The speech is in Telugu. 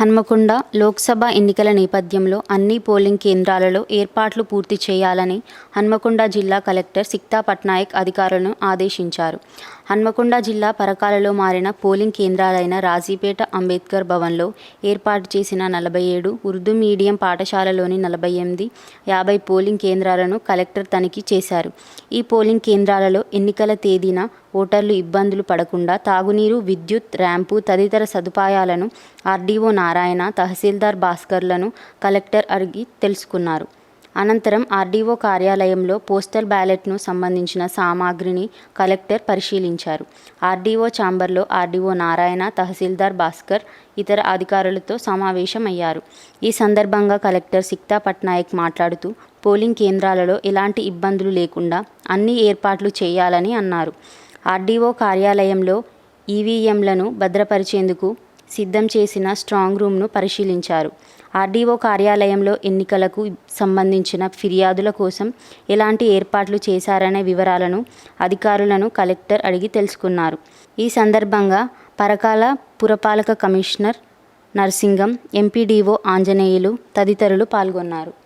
హన్మకొండ లోక్సభ ఎన్నికల నేపథ్యంలో అన్ని పోలింగ్ కేంద్రాలలో ఏర్పాట్లు పూర్తి చేయాలని హన్మకొండ జిల్లా కలెక్టర్ సిక్తా పట్నాయక్ అధికారులను ఆదేశించారు. హన్మకొండ జిల్లా పరకాలలో మారిన పోలింగ్ కేంద్రాలైన రాజీపేట అంబేద్కర్ భవన్లో ఏర్పాటు చేసిన నలభై ఏడు ఉర్దూ మీడియం పాఠశాలలోని నలభై ఎనిమిది యాభై పోలింగ్ కేంద్రాలను కలెక్టర్ తనిఖీ చేశారు. ఈ పోలింగ్ కేంద్రాలలో ఎన్నికల తేదీన ఓటర్లు ఇబ్బందులు పడకుండా తాగునీరు విద్యుత్ ర్యాంపు తదితర సదుపాయాలను ఆర్డీఓ నారాయణ తహసీల్దార్ భాస్కర్లను కలెక్టర్ అడిగి తెలుసుకున్నారు. అనంతరం ఆర్డీఓ కార్యాలయంలో పోస్టల్ బ్యాలెట్ను సంబంధించిన సామాగ్రిని కలెక్టర్ పరిశీలించారు. ఆర్డీఓ ఛాంబర్లో ఆర్డీఓ నారాయణ తహసీల్దార్ భాస్కర్ ఇతర అధికారులతో సమావేశమయ్యారు. ఈ సందర్భంగా కలెక్టర్ సిక్తా పట్నాయక్ మాట్లాడుతూ పోలింగ్ కేంద్రాలలో ఎలాంటి ఇబ్బందులు లేకుండా అన్ని ఏర్పాట్లు చేయాలని అన్నారు. ఆర్డీఓ కార్యాలయంలో ఈవీఎంలను భద్రపరిచేందుకు సిద్ధం చేసిన స్ట్రాంగ్ రూమ్ను పరిశీలించారు. ఆర్డీఓ కార్యాలయంలో ఎన్నికలకు సంబంధించిన ఫిర్యాదుల కోసం ఎలాంటి ఏర్పాట్లు చేశారనే వివరాలను అధికారులను కలెక్టర్ అడిగి తెలుసుకున్నారు. ఈ సందర్భంగా పరకాల పురపాలక కమిషనర్ నర్సింగం ఎంపీడీఓ ఆంజనేయులు తదితరులు పాల్గొన్నారు.